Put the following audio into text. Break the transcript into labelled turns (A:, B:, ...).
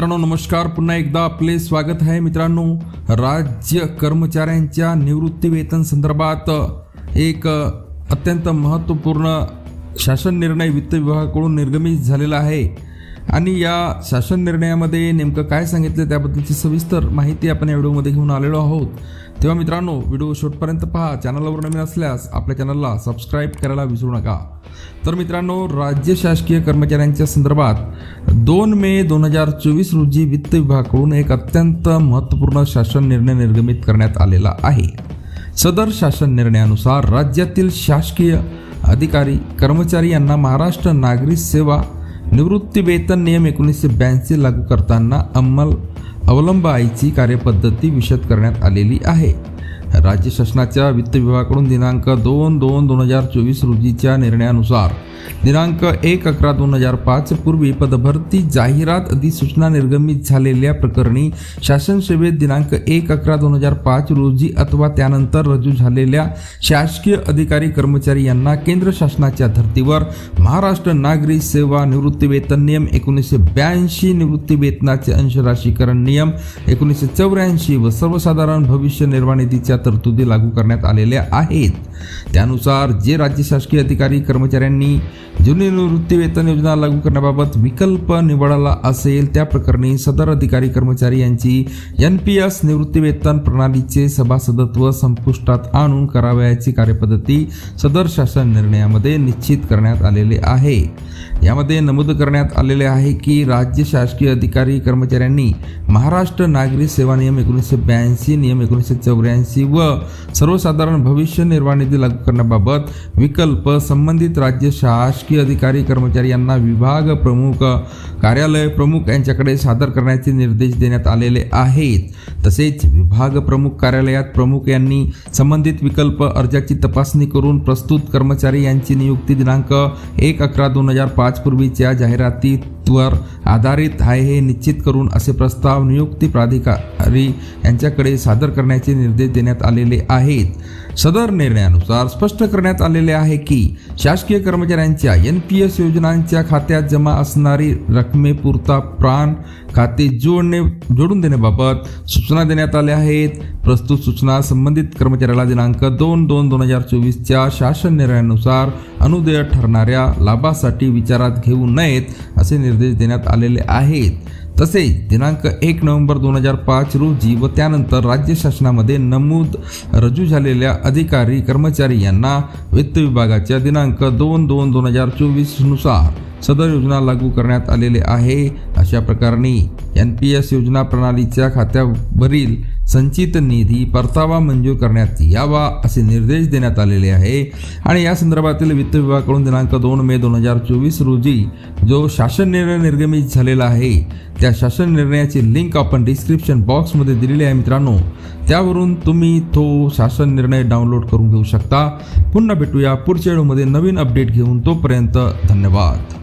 A: मित्रांनो नमस्कार. पुन्हा एकदा आपले स्वागत आहे मित्रांनो. राज्य कर्मचाऱ्यांच्या निवृत्ती वेतन संदर्भात एक अत्यंत महत्त्वपूर्ण शासन निर्णय वित्त विभागाकडून निर्गमित झालेला आहे. आणि या शासन निर्णयामध्ये नेमकं काय सांगितलं त्याबद्दलची सविस्तर माहिती आपण या व्हिडिओमध्ये घेऊन आलेलो आहोत. तेव्हा मित्रांनो व्हिडिओ शेवटपर्यंत पहा. चॅनलवर नवीन असल्यास आपल्या चॅनलला सबस्क्राईब करायला विसरू नका. तर मित्रांनो राज्य शासकीय कर्मचाऱ्यांच्या संदर्भात दोन मे दोन हजार चोवीस रोजी वित्त विभागाकडून एक अत्यंत महत्त्वपूर्ण शासन निर्णय निर्गमित करण्यात आलेला आहे. सदर शासन निर्णयानुसार राज्यातील शासकीय अधिकारी कर्मचारी यांना महाराष्ट्र नागरी सेवा निवृत्ती वेतन नियम एकोणीसशे ब्याऐंशी लागू करताना अंमल अवलंबायची कार्यपद्धती विशद करण्यात आलेली आहे. राज्य शासनाच्या वित्त विभागाकडून दिनांक दोन दोन दोन हजार चोवीस रोजीच्या निर्णयानुसार दिनांक एक अकरा दोन हजार पाच पूर्वी पदभरती जाहिरात अधिसूचना निर्गमित झालेल्या प्रकरणी शासन सेवेत दिनांक एक अकरा दोन हजार पाच रोजी अथवा त्यानंतर रजू झालेल्या शासकीय अधिकारी कर्मचारी यांना केंद्र शासनाच्या धर्तीवर महाराष्ट्र नागरी सेवा निवृत्ती वेतन नियम एकोणीसशे ब्याऐंशी निवृत्ती वेतनाचे अंशराशीकरण नियम एकोणीसशे चौऱ्याऐंशी व सर्वसाधारण भविष्य निर्वाह निधीच्या तरतुदी लागू करण्यात आलेल्या आहेत. त्यानुसार जे राज्य शासकीय अधिकारी कर्मचाऱ्यांनी जुनी निवृत्तीवेतन योजना लागू करण्याबाबत विकल्प निवडला असेल त्या प्रकरणी सदर अधिकारी कर्मचारी यांची एन पी एस निवृत्तीवेतन प्रणालीचे सभासदत्व संपुष्टात आणून करावयाची कार्यपद्धती सदर शासन निर्णयामध्ये निश्चित करण्यात आलेले आहे. यामध्ये नमूद करण्यात आलेले आहे की राज्य शासकीय अधिकारी कर्मचाऱ्यांनी महाराष्ट्र नागरी सेवा नियम एकोणीसशे ब्याऐंशी नियम एकोणीसशे चौऱ्याऐंशी व सर्वसाधारण भविष्य निर्वाह निधी लागू करण्याबाबत विकल्प संबंधित राज्य शासकीय अधिकारी कर्मचारी यांना विभाग प्रमुख कार्यालय प्रमुख यांच्याकडे सादर करण्याचे निर्देश देण्यात आलेले आहेत. तसेच विभाग प्रमुख कार्यालयात प्रमुख यांनी संबंधित विकल्प अर्जाची तपासणी करून प्रस्तुत कर्मचारी यांची नियुक्ती दिनांक एक अकरा दोन हजार पाच पूर्वीच्या जाहिरातीवर आधारित आहे हे निश्चित करून असे प्रस्ताव नियुक्ती प्राधिकारी यांच्याकडे सादर करण्याचे निर्देश देण्यात आलेले आहेत. सदर निर्णयानुसार स्पष्ट करण्यात आलेले आहे की शासकीय कर्मचाऱ्यांच्या एन पी एस योजनांच्या खात्यात जमा असणारी रकमेपुरता प्राण खाते जोडणे जोडून देण्याबाबत सूचना देण्यात आल्या आहेत. प्रस्तुत सूचना संबंधित कर्मचाऱ्याला दिनांक दोन दोन दोन हजार चोवीसच्या शासन निर्णयानुसार अनुदेय ठरणाऱ्या लाभासाठी विचारात घेऊ नयेत असे निर्देश देण्यात आलेले आहेत. तसेच दिनांक एक नोव्हेंबर दोन हजार पाच रोजी व त्यानंतर राज्य शासनामध्ये नमूद रजू झालेल्या अधिकारी कर्मचारी यांना वित्त विभागाच्या दिनांक दोन दोन दोन हजार चोवीसनुसार सदर योजना लागू करण्यात आलेले आहे. अशा प्रकारे एन पी एस योजना प्रणालीच्या खात्यावरील संचित निधी परतावा मंजूर करण्यात यावा असे निर्देश देण्यात आलेले आहे. आणि या संदर्भातील वित्त विभागाकडून दिनांक दोन मे दोन हजार चोवीस रोजी जो शासन निर्णय निर्गमित झालेला आहे त्या शासन निर्णयाची लिंक आपण डिस्क्रिप्शन बॉक्समध्ये दिलेली आहे मित्रांनो. त्यावरून तुम्ही तो शासन निर्णय डाउनलोड करून घेऊ शकता. पुन्हा भेटूया पुढच्या व्हिडिओमध्ये नवीन अपडेट घेऊन तोपर्यंत धन्यवाद.